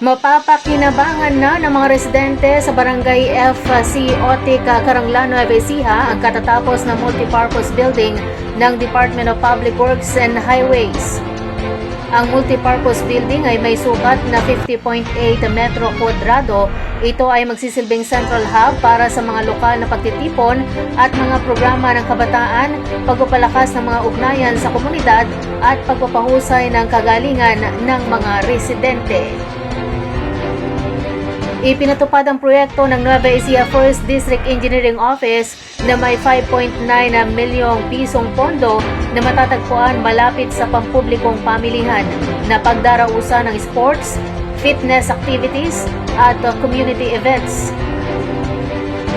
Mapapakinabangan na ng mga residente sa barangay FC Otic, Karanglano, Ecija ang katatapos na multipurpose building ng Department of Public Works and Highways. Ang multipurpose building ay may sukat na 50.8 metro kwadrado. Ito ay magsisilbing central hub para sa mga lokal na pagtitipon at mga programa ng kabataan, pagpapalakas ng mga ugnayan sa komunidad at pagpapahusay ng kagalingan ng mga residente. Ipinatupad ang proyekto ng Nueva Ecija First District Engineering Office na may 5.9 na milyong pisong pondo na matatagpuan malapit sa pampublikong pamilihan na pagdarausan ng sports, fitness activities at community events.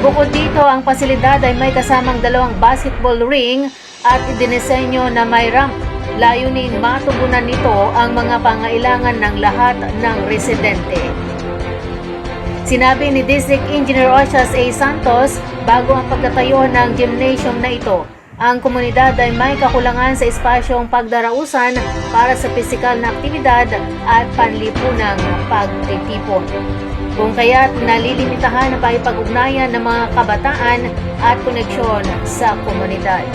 Bukod dito, ang pasilidad ay may kasamang dalawang basketball ring at dinisenyo na may ramp. Layunin matugunan nito ang mga pangailangan ng lahat ng residente. Sinabi ni District Engineer Oshas A. Santos bago ang pagtatayo ng gymnasium na ito, ang komunidad ay may kakulangan sa espasyong pagdarausan para sa pisikal na aktibidad at panlipunang pagtitipon. Kung kaya't nalilimitahan ang pakipag-ugnayan ng mga kabataan at koneksyon sa komunidad.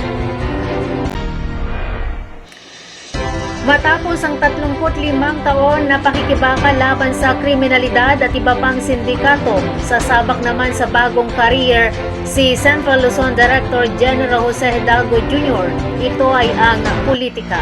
Matapos ang 35 taon na pakikibaka laban sa kriminalidad at iba pang sindikato, sasabak naman sa bagong career si Central Luzon Director General Jose Hidalgo Jr. Ito ay ang politika.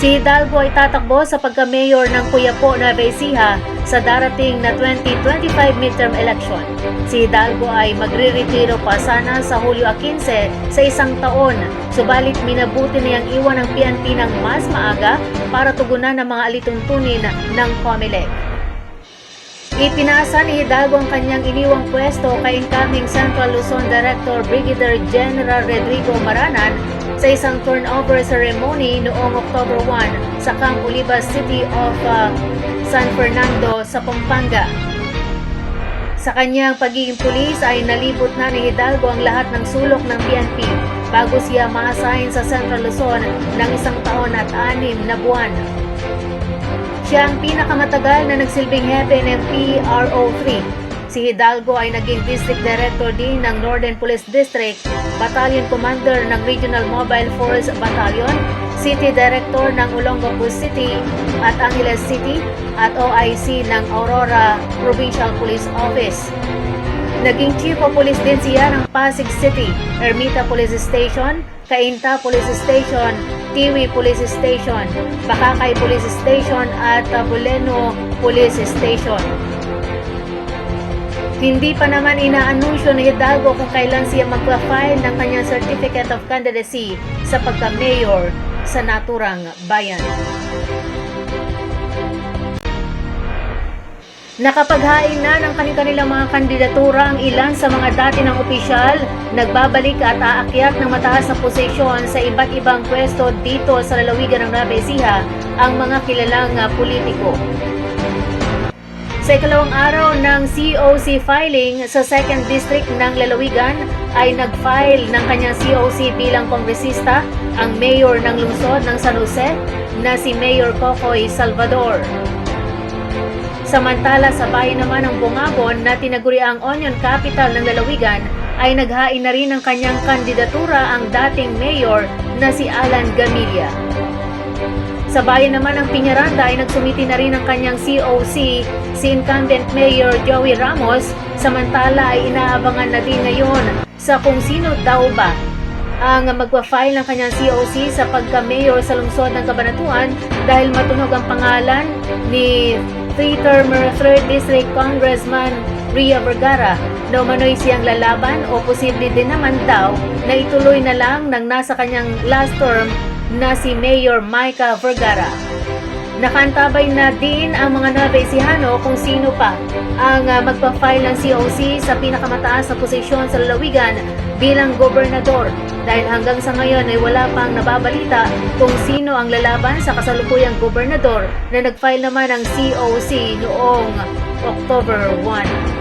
Si Hidalgo ay tatakbo sa pagka-mayor ng Cuyapo, Nueva Ecija sa darating na 2025 midterm election. Si Hidalgo ay magre-retiro pa sana sa Hulyo 15 sa isang taon, subalit minabuti niyang iwan ang PNP ng mas maaga para tugunan ang mga alituntunin ng COMELEC. Ipinasa ni Hidalgo ang kanyang iniwang pwesto kay incoming Central Luzon Director Brigadier General Rodrigo Maranan sa isang turnover ceremony noong October 1 sa Camp Olivas City of uh, San Fernando sa Pampanga. Sa kanyang pagiging pulis ay nalibot na ni Hidalgo ang lahat ng sulok ng PNP bago siya ma-assign sa Central Luzon ng isang taon at anim na buwan. Siya ang pinakamatagal na nagsilbing hepe ng PRO3. Si Hidalgo ay naging District Director din ng Northern Police District, Battalion Commander ng Regional Mobile Force Battalion, City Director ng Olongapo City at Angeles City at OIC ng Aurora Provincial Police Office. Naging Chief of Police din siya ng Pasig City, Ermita Police Station, Cainta Police Station, Tiwi Police Station, Bakakay Police Station at Buleno Police Station. Hindi pa naman inaanunsyo ni Hidalgo kung kailan siya magpa-file ng kanyang Certificate of Candidacy sa pagka-mayor sa naturang bayan. Nakapaghain na ng kanilang mga kandidatura ang ilan sa mga dati ng opisyal, nagbabalik at aakyat ng mataas na posisyon sa iba't ibang pwesto dito sa lalawigan ng Nueva ang mga kilalang uh, politiko. Sa ikalawang araw ng COC filing sa 2nd District ng Lalawigan ay nag-file ng kanyang COC bilang kongresista ang mayor ng lungsod ng San Jose na si Mayor Cocoy Salvador. Samantala sa bayan naman ng Bungabon na tinaguri ang Onion Capital ng Lalawigan ay naghain na rin ng kanyang kandidatura ang dating mayor na si Alan Gamilla. Sa bayan naman ng Piñaranda ay nagsumiti na rin ang kanyang COC si incumbent Mayor Joey Ramos samantala ay inaabangan na din ngayon sa kung sino daw ba ang magpa-file ng kanyang COC sa pagka-mayor sa lungsod ng Cabanatuan dahil matunog ang pangalan ni three-termer 3rd District Congressman Ria Vergara na umano'y siyang lalaban o posible din naman daw na ituloy na lang ng nasa kanyang last term na si Mayor Micah Vergara. Nakantabay na din ang mga Nueva Ecijano kung sino pa ang uh, magpa-file ng COC sa pinakamataas na posisyon sa lalawigan bilang gobernador dahil hanggang sa ngayon ay wala pang nababalita kung sino ang lalaban sa kasalukuyang gobernador na nag-file naman ng COC noong October 1.